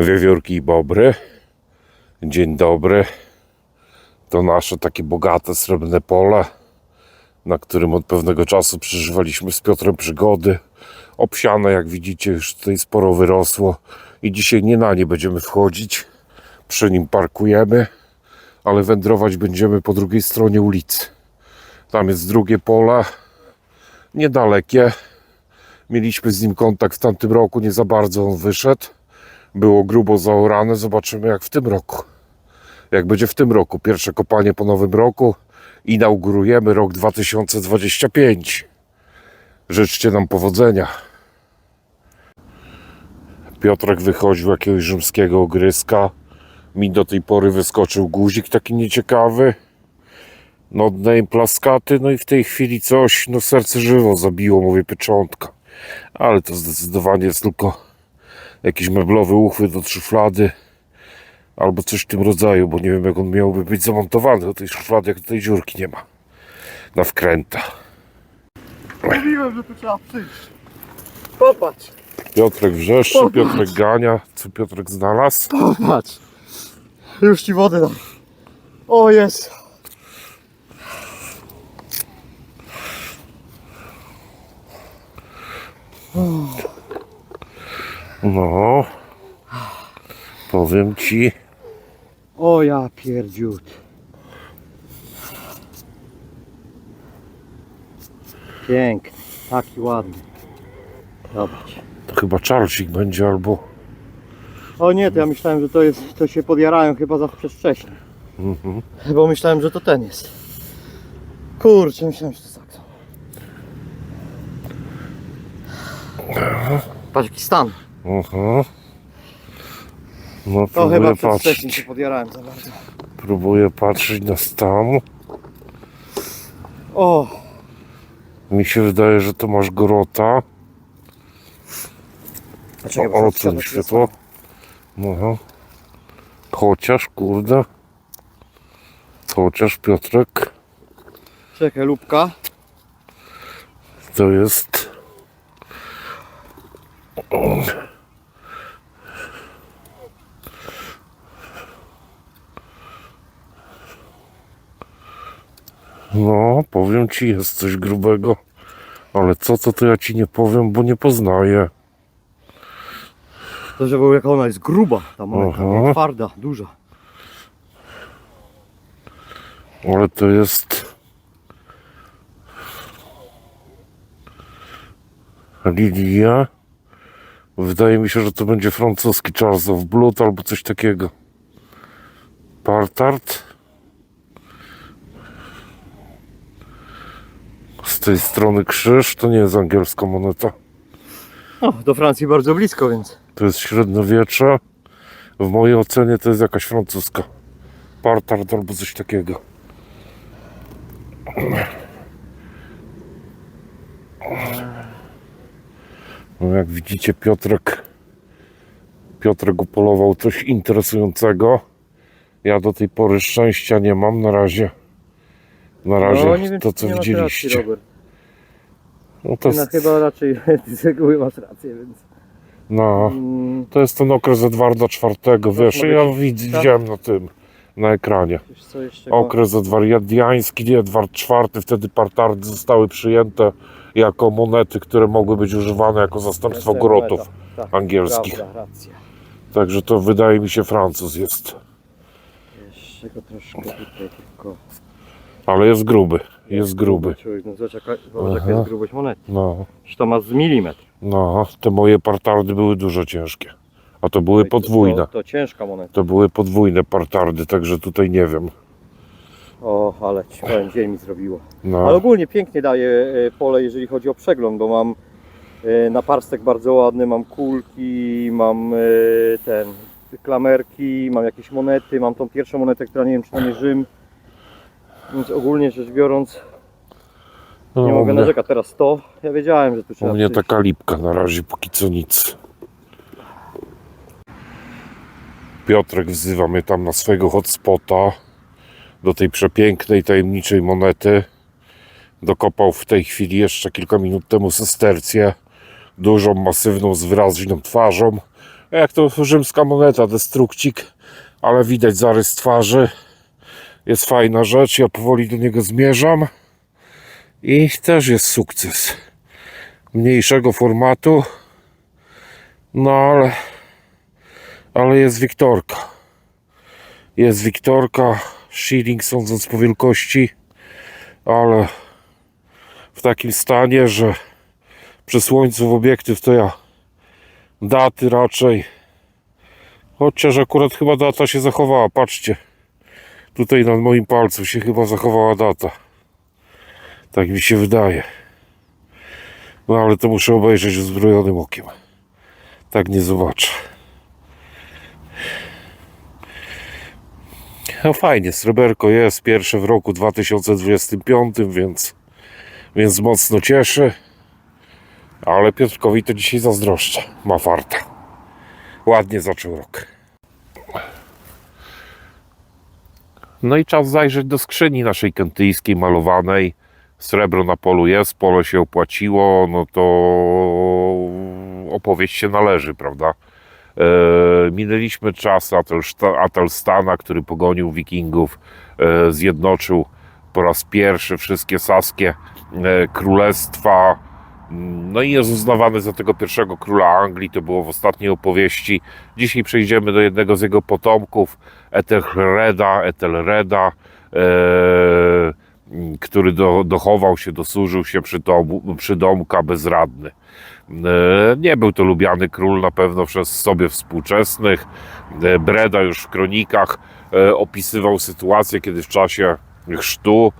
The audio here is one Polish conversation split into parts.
Wiewiórki i bobry. Dzień dobry. To nasze takie bogate srebrne pole, na którym od pewnego czasu przeżywaliśmy z Piotrem przygody. Obsiane, jak widzicie, już tutaj sporo wyrosło i dzisiaj nie na nie będziemy wchodzić. Przy nim parkujemy, ale wędrować będziemy po drugiej stronie ulicy. Tam jest drugie pole, niedalekie. Mieliśmy z nim kontakt w tamtym roku, nie za bardzo on wyszedł. Było grubo zaorane, zobaczymy jak w tym roku. Jak będzie w tym roku, pierwsze kopanie po nowym roku, inaugurujemy rok 2025. Życzcie nam powodzenia. Piotrek wychodził jakiegoś rzymskiego ogryska. Mi do tej pory wyskoczył guzik taki nieciekawy. No name plaskaty, no i w tej chwili coś, no serce żywo zabiło, mówię pieczątka. Ale to zdecydowanie jest tylko jakiś meblowy uchwyt od szuflady albo coś w tym rodzaju, bo nie wiem jak on miałby być zamontowany do tej szuflady, jak do tej dziurki nie ma na wkręta. Mówiłem, że tu trzeba przyjść. Popatrz, Piotrek wrzeszczy, Piotrek gania. Co Piotrek znalazł? popatrz. Już ci wodę dam. O jest. No, powiem ci, O ja pierdziut. Piękny, taki ładny. Zobacz. to chyba czarcik będzie albo... O nie, to ja myślałem, że to jest, to się podjarają chyba za wcześnie. Mhm. Bo myślałem, że to ten jest. Kurczę, myślałem, że to tak. Patrz jaki stan. Mhm. No, To chyba próbuję przedwcześnie patrzeć, się podjarałem za bardzo. próbuję patrzeć na stan. O, Mi się wydaje, że to masz grota. Czekaj, O, bo odsuń to światło. No. Chociaż, kurde. Chociaż, Piotrek, Czekaj, lubka. to jest... No, powiem ci, jest coś grubego. Ale co, to to ja ci nie powiem, bo nie poznaję. To, że jaka ona jest gruba, ta moneta, Aha. nie twarda, duża. Ale to jest... Lilia. Wydaje mi się, że to będzie francuski Charles of Blood albo coś takiego. Partart. Z tej strony krzyż, to nie jest angielska moneta. O, do Francji bardzo blisko, więc. To jest średniowiecze. W mojej ocenie to jest jakaś francuska. Partart albo coś takiego. No jak widzicie Piotrek Piotrek upolował coś interesującego. Ja do tej pory szczęścia nie mam na razie. Na razie no, wiem, to co widzieliście. Racji. No to No, jest, chyba raczej z reguły masz rację, więc. no, Mm, to jest ten okres Edwarda IV, wiesz, ja widz, tak? widziałem na tym, na ekranie. wiesz co jeszcze? go- Okres edwardiański, Edward IV, wtedy partardy zostały przyjęte jako monety, które mogły być używane jako zastępstwo grotów Tak, angielskich. Prawda, racja. Także to wydaje mi się Francuz jest. Jeszcze go troszkę tutaj tylko. Ale jest gruby, jest gruby. Człowiek, no zobacz jaka, zobacz jaka Aha. jest grubość monety. No, Że to ma z milimetr. no, te moje partardy były dużo ciężkie. A to były to- podwójne. To, to ciężka moneta. To były podwójne partardy, także tutaj nie wiem. O, ale ci powiem, dzień mi zrobiło. Ale No, ogólnie pięknie daje e, pole, jeżeli chodzi o przegląd, bo mam e, naparstek bardzo ładny, mam kulki, mam e, ten klamerki, mam jakieś monety, mam tą pierwszą monetę, która nie wiem czy to nie Rzym. Więc ogólnie rzecz biorąc no nie u mogę mnie, narzekać. Teraz to, ja wiedziałem, że tu u trzeba mnie przyjść. taka lipka na razie, póki co nic. Piotrek wzywa mnie tam na swojego hotspota do tej przepięknej, tajemniczej monety. Dokopał w tej chwili jeszcze kilka minut temu sestercję, dużą, masywną, z wyraźną twarzą. Jak to rzymska moneta, destrukcik, ale widać zarys twarzy. Jest fajna rzecz, ja powoli do niego zmierzam. I też jest sukces. Mniejszego formatu. No ale, ale jest Wiktorka. Jest Wiktorka, shilling sądząc po wielkości, ale w takim stanie, że przy słońcu w obiektyw to ja daty raczej. Chociaż akurat chyba data się zachowała, patrzcie. Tutaj nad moim palcem się chyba zachowała data. Tak mi się wydaje. No ale to muszę obejrzeć uzbrojonym okiem. Tak nie zobaczę. No fajnie, sreberko jest pierwsze w roku 2025, więc, więc mocno cieszy. Ale Piotrkowi to dzisiaj zazdroszczę. Ma farta. Ładnie zaczął rok. No i czas zajrzeć do skrzyni naszej kentyjskiej malowanej. Srebro na polu jest, pole się opłaciło, no to opowieść się należy, prawda? E, minęliśmy czas Atelsta- Atelstana, który pogonił wikingów, e, zjednoczył po raz pierwszy wszystkie saskie e, królestwa, no i jest uznawany za tego pierwszego króla Anglii, to było w ostatniej opowieści. Dzisiaj przejdziemy do jednego z jego potomków, Ethelreda, Ethelreda, który do, dochował się, dosłużył się przy, domu, przy domka bezradny. E, Nie był to lubiany król na pewno przez sobie współczesnych. E, Breda już w kronikach e, opisywał sytuację, kiedy w czasie chrztu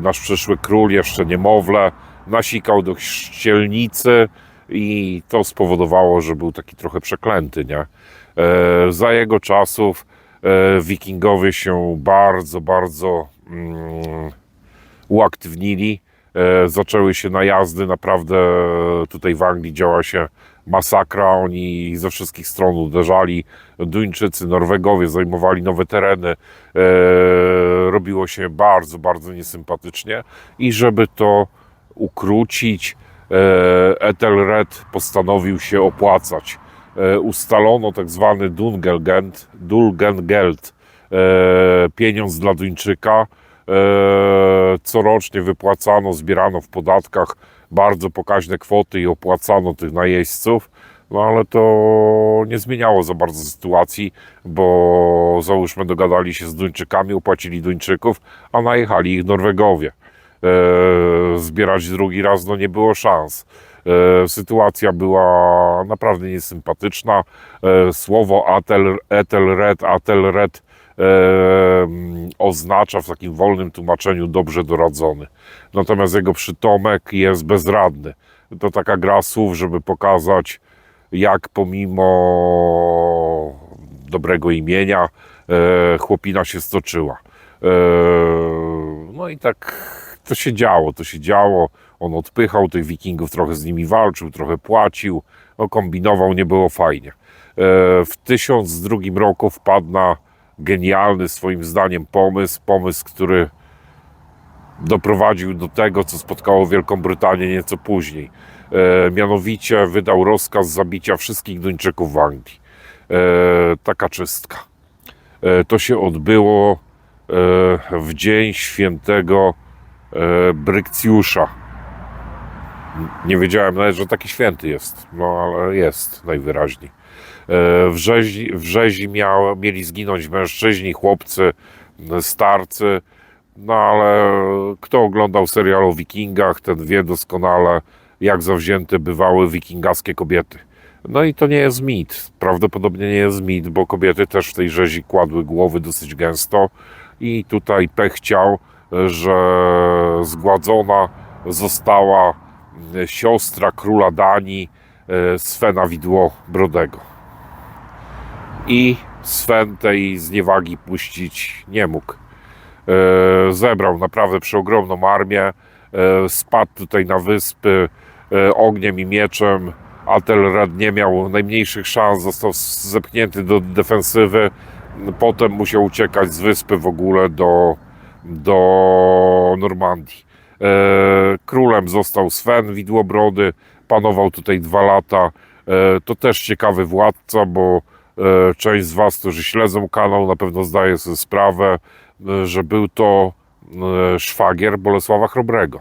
nasz przyszły król, jeszcze niemowlę, nasikał do ścielnicy i to spowodowało, że był taki trochę przeklęty, nie? Za jego czasów wikingowie się bardzo, bardzo uaktywnili. E, Zaczęły się najazdy, naprawdę tutaj w Anglii działa się masakra. Oni ze wszystkich stron uderzali. Duńczycy, Norwegowie zajmowali nowe tereny. E, Robiło się bardzo, bardzo niesympatycznie. I żeby to ukrócić, e, Ethelred postanowił się opłacać. Ustalono tak zwany Dungelgeld, Dulgengeld, pieniądz dla Duńczyka. E, Corocznie wypłacano, zbierano w podatkach bardzo pokaźne kwoty i opłacano tych najeźdźców. No ale to nie zmieniało za bardzo sytuacji, bo załóżmy dogadali się z Duńczykami, opłacili Duńczyków, a najechali ich Norwegowie e, zbierać drugi raz, no nie było szans. E, sytuacja była naprawdę niesympatyczna. E, słowo Atel, Etelred, Atelred oznacza w takim wolnym tłumaczeniu dobrze doradzony. Natomiast jego przytomek jest bezradny. To taka gra słów, żeby pokazać, jak pomimo dobrego imienia e, chłopina się stoczyła. E, no i tak to się działo, to się działo. On odpychał tych wikingów, trochę z nimi walczył, trochę płacił, no, kombinował, nie było fajnie. E, w 1002 roku wpadł na genialny swoim zdaniem pomysł, pomysł, który doprowadził do tego, co spotkało Wielką Brytanię nieco później. E, mianowicie wydał rozkaz zabicia wszystkich Duńczyków w Anglii. E, taka czystka. E, to się odbyło e, w dzień świętego e, Brykcjusza. Nie wiedziałem nawet, że taki święty jest, no ale jest najwyraźniej. E, W rzezi, w rzezi mieli zginąć mężczyźni, chłopcy, starcy, no ale kto oglądał serial o wikingach, ten wie doskonale, jak zawzięte bywały wikingaskie kobiety. No i to nie jest mit. Prawdopodobnie nie jest mit, bo kobiety też w tej rzezi kładły głowy dosyć gęsto i tutaj pech chciał, że zgładzona została siostra króla Danii e, Svena Widło Brodego. I Sven tej zniewagi puścić nie mógł. E, Zebrał naprawdę przeogromną armię, e, spadł tutaj na wyspy e, ogniem i mieczem. Atelred nie miał najmniejszych szans, został zepchnięty do defensywy. Potem musiał uciekać z wyspy w ogóle do, do Normandii. Królem został Sven Widłobrody, panował tutaj dwa lata. To też ciekawy władca, bo część z Was, którzy śledzą kanał, na pewno zdaje sobie sprawę, e, że był to e, szwagier Bolesława Chrobrego.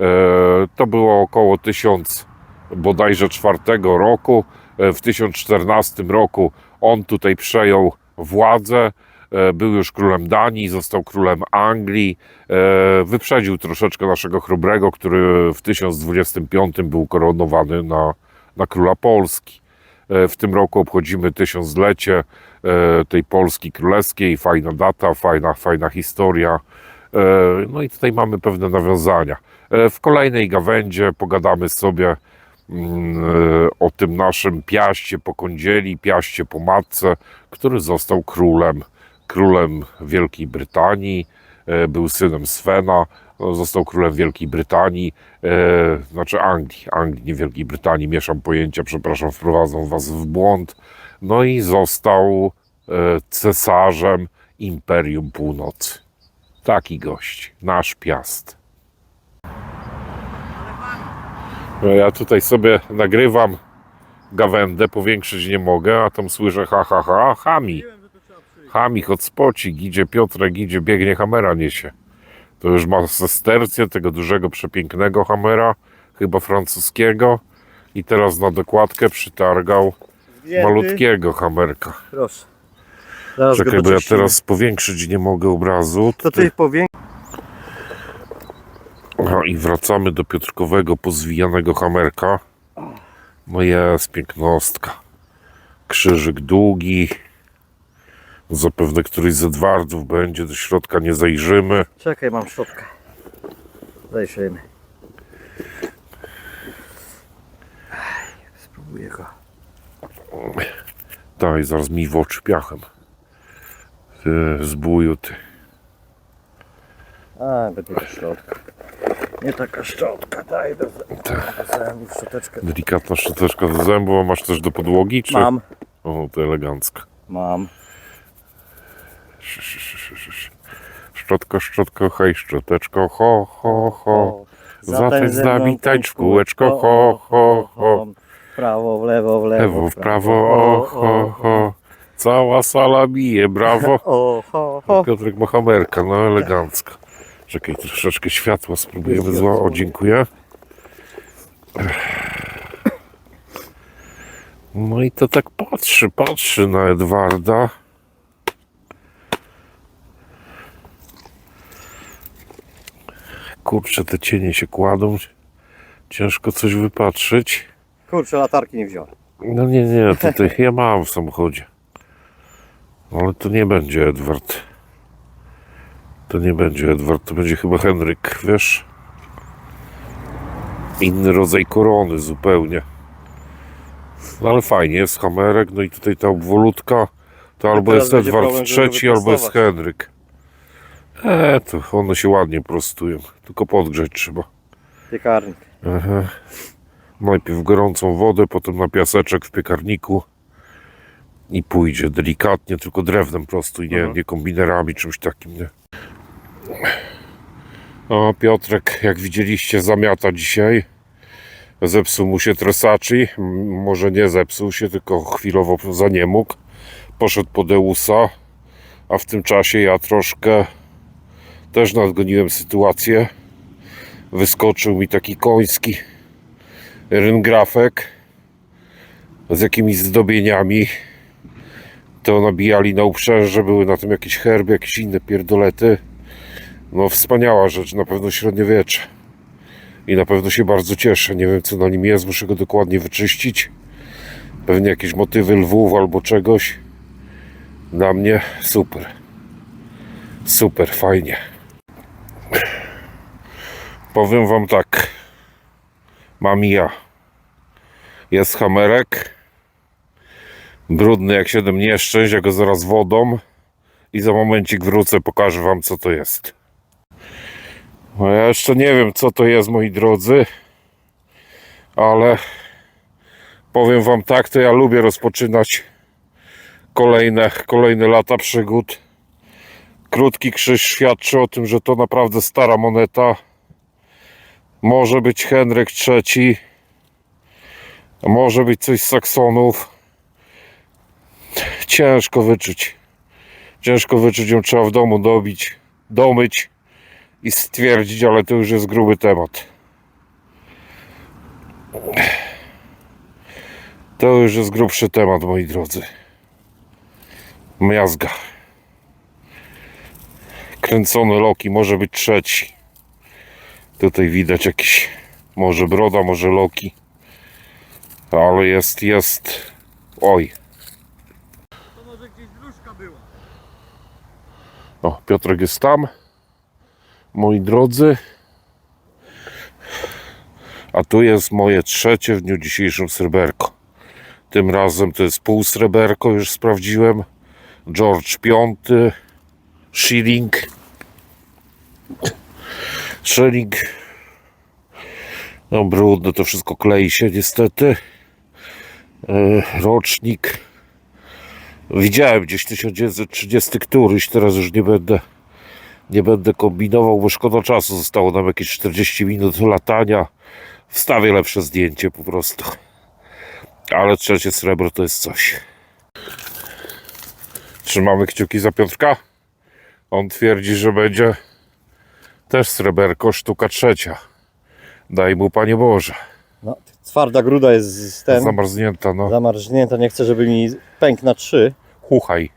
E, To było około 1000 bodajże czwartego roku. E, W 1014 roku on tutaj przejął władzę. E, Był już królem Danii, został królem Anglii. E, Wyprzedził troszeczkę naszego Chrobrego, który w 1025 był koronowany na, na króla Polski. E, W tym roku obchodzimy tysiąclecie e, tej Polski królewskiej. Fajna data, fajna, fajna historia. E, No i tutaj mamy pewne nawiązania. W kolejnej gawędzie pogadamy sobie mm, o tym naszym Piaście po kądzieli, Piaście po matce, który został królem, królem Wielkiej Brytanii, był synem Svena, no, został królem Wielkiej Brytanii, e, znaczy Anglii, Anglii, nie Wielkiej Brytanii, mieszam pojęcia, przepraszam, wprowadzą was w błąd. No i został e, cesarzem Imperium Północy. Taki gość, nasz Piast. No ja tutaj sobie nagrywam gawędę, powiększyć nie mogę, a tam słyszę ha ha ha, chami. Chami, hotspocik, idzie Piotrek, idzie, biegnie hamera niesie. To już ma sestercję tego dużego, przepięknego hamera, chyba francuskiego. I teraz na dokładkę przytargał malutkiego hamerka. Proszę. Zaraz Czekaj, bo ja teraz powiększyć nie mogę obrazu. To ty powiększ. Aha, i wracamy do Piotrkowego pozwijanego hamerka. No jest pięknostka. Krzyżyk długi. Zapewne któryś z Edwardów będzie, do środka nie zajrzymy. Czekaj, mam szczotkę. Zajrzyjmy. Spróbuję go. Daj, zaraz mi w oczy piachem. Ty, zbóju ty. A, będzie to szczotka. Nie taka szczotka, daj do, do zębów szczoteczkę. Delikatna szczoteczka do zębu, a masz też do podłogi, czy? Mam, O, to elegancko. mam. Szczotko, szczotko, hej, szczoteczko, ho, ho, ho. Zatańcz z nami, tańcz kółeczko, ho, ho, ho. W prawo, w lewo, w lewo. Lewo, w prawo, o, ho, ho. Cała sala bije, brawo. O, ho, ho. Piotrek Mohamerka, no elegancko. Czekaj, troszeczkę światła spróbujemy zła. O, dziękuję. No i to tak patrzy, patrzy na Edwarda. Kurczę, te cienie się kładą. Ciężko coś wypatrzyć. Kurczę, latarki nie wziąłem. No nie, nie, tutaj ja mam w samochodzie. Ale to nie będzie Edward. To nie będzie Edward, to będzie chyba Henryk, wiesz? Inny rodzaj korony zupełnie. No ale fajnie, jest hamerek, no i tutaj ta obwolutka. To albo jest Edward problem, trzeci, albo jest. Henryk. E, to one się ładnie prostują. Tylko podgrzeć trzeba. Piekarnik. Aha. Najpierw gorącą wodę, potem na piaseczek w piekarniku i pójdzie delikatnie, tylko drewnem prosto i nie, Mhm. nie kombinerami, czymś takim. Nie. O, Piotrek, jak widzieliście, zamiata dzisiaj. Zepsuł mu się tresaci. M, Może nie zepsuł się, tylko chwilowo za nie mógł. Poszedł po Deusa, a w tym czasie ja troszkę też nadgoniłem sytuację. Wyskoczył mi taki koński ryngrafek z jakimiś zdobieniami. To nabijali na uprzęże, były na tym jakieś herby, jakieś inne pierdolety. No wspaniała rzecz, na pewno średniowiecze. I na pewno się bardzo cieszę. Nie wiem co na nim jest, muszę go dokładnie wyczyścić. Pewnie jakieś motywy lwów albo czegoś. Dla mnie super. Super, fajnie. Powiem wam tak. Mam ja. Jest hamerek. Brudny jak siedem nieszczęść, ja go zaraz wodą i za momencik wrócę, pokażę wam co to jest. No ja jeszcze nie wiem co to jest moi drodzy, ale powiem wam tak, to ja lubię rozpoczynać kolejne, kolejne lata przygód. Krótki krzyż świadczy o tym, że to naprawdę stara moneta. Może być Henryk III może być coś z saksonów. Ciężko wyczuć. Ciężko wyczuć ją trzeba w domu dobić, domyć i stwierdzić, ale to już jest gruby temat. To już jest grubszy temat, moi drodzy. Miazga. Kręcony Loki może być trzeci. Tutaj widać jakiś, może broda, może Loki. Ale jest, jest. Oj. To może gdzieś dróżka była. O, Piotrek jest tam. Moi drodzy. A tu jest moje trzecie w dniu dzisiejszym sreberko. Tym razem to jest pół sreberko, już sprawdziłem. George V. Shilling. Shilling. No brudne, to wszystko klei się niestety. E, rocznik. Widziałem gdzieś 1930 któryś, teraz już nie będę nie będę kombinował, bo szkoda czasu. Zostało nam jakieś 40 minut latania. Wstawię lepsze zdjęcie po prostu. Ale trzecie srebro to jest coś. Trzymamy kciuki za Piotrka. On twierdzi, że będzie też sreberko, sztuka trzecia. Daj mu Panie Boże. No, twarda gruda jest z ten, Zamarznięta, no. zamarznięta, nie chcę, żeby mi pękł na trzy. Chuchaj.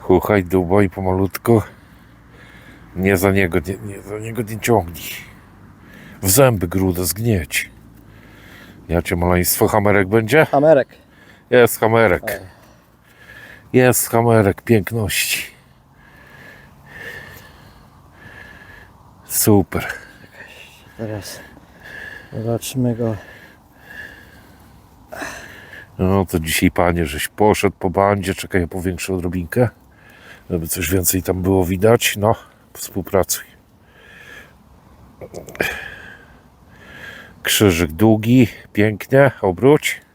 Chuchaj, dubaj pomalutku. Nie za niego, nie, nie za niego nie ciągnij. W zęby grudę zgnieć. Ja cię maleństwo, hamerek będzie? Amerek. Jest hamerek. Jest hamerek piękności. Super. Teraz zobaczmy go. No to dzisiaj panie, żeś poszedł po bandzie, czekaj, ja powiększę odrobinkę, żeby coś więcej tam było widać. No, współpracuj. Krzyżyk długi, pięknie, obróć.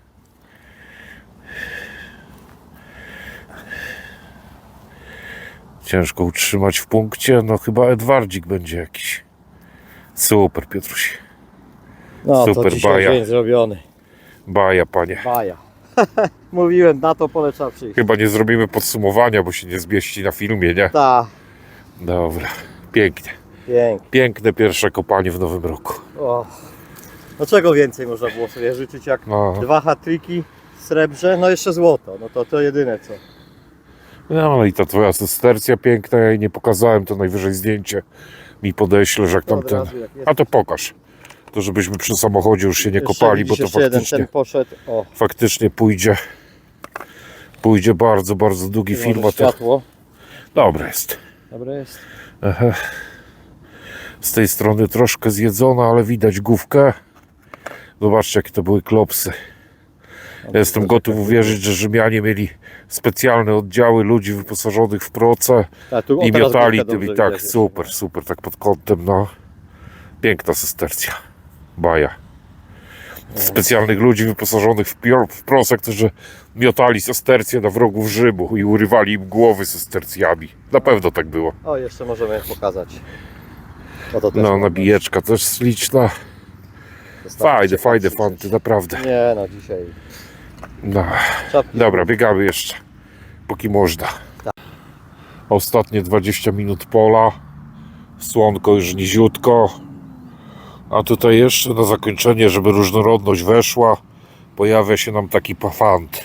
Ciężko utrzymać w punkcie, no chyba Edwardzik będzie jakiś. Super, Piotruś. No to Super dzisiaj baja. dzień zrobiony. Baja, panie. Baja. Mówiłem, na to pole trzeba przyjść. Chyba nie zrobimy podsumowania, bo się nie zmieści na filmie, nie? Ta, Dobra, pięknie. pięknie. Piękne pierwsze kopanie w nowym roku. O. No czego więcej można było sobie życzyć jak No, dwa hat-tricki w srebrze, no jeszcze złoto. No to to jedyne co. no ale i ta twoja sestercja piękna, ja jej nie pokazałem, to najwyżej zdjęcie mi podeślesz, jak tam ten. A to pokaż. To żebyśmy przy samochodzie już się nie kopali, bo to faktycznie, faktycznie pójdzie. Pójdzie bardzo, bardzo długi film, a to światło. dobre jest. Dobre jest. Aha. Z tej strony troszkę zjedzona, ale widać główkę. Zobaczcie, jakie to były klopsy. Jestem gotów uwierzyć, że Rzymianie mieli specjalne oddziały ludzi wyposażonych w proce A, tu, o, i teraz miotali tym i dobrze tak, widać. super, super, tak pod kątem, no. Piękna sestercja. Baja. Specjalnych ludzi wyposażonych w, pior, w prosę, którzy miotali sestercje na wrogów Rzymu i urywali im głowy sestercjami. Na pewno tak było. O, jeszcze możemy pokazać. O, to też No, można. nabijeczka też śliczna. Zostawcie Fajne, fajne fanty, naprawdę. Nie no, dzisiaj No. czapki. Dobra, biegamy jeszcze, póki można. Tak. Ostatnie 20 minut pola. Słonko już niziutko. A tutaj jeszcze na zakończenie, żeby różnorodność weszła, pojawia się nam taki pafant.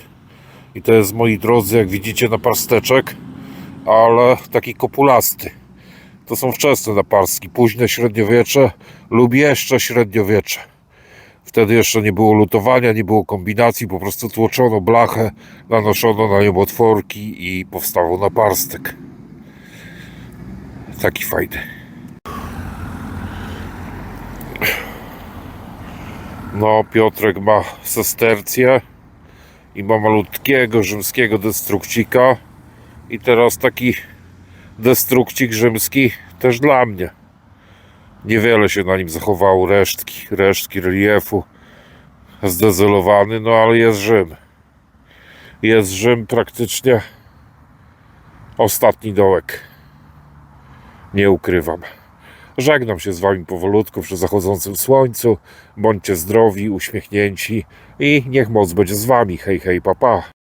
I to jest, moi drodzy, jak widzicie, naparsteczek, ale taki kopulasty. To są wczesne naparstki, późne średniowiecze lub jeszcze średniowiecze. Wtedy jeszcze nie było lutowania, nie było kombinacji, po prostu tłoczono blachę, nanoszono na nią otworki i powstawał naparstek. Taki fajny. No, Piotrek ma sestercję i ma malutkiego rzymskiego destrukcika i teraz taki destrukcik rzymski też dla mnie. Niewiele się na nim zachowało resztki, resztki reliefu zdezelowany, no ale jest Rzym. Jest Rzym praktycznie ostatni dołek. Nie ukrywam. Żegnam się z Wami powolutku przy zachodzącym słońcu. Bądźcie zdrowi, uśmiechnięci i niech moc będzie z Wami. Hej, hej, papa. Pa.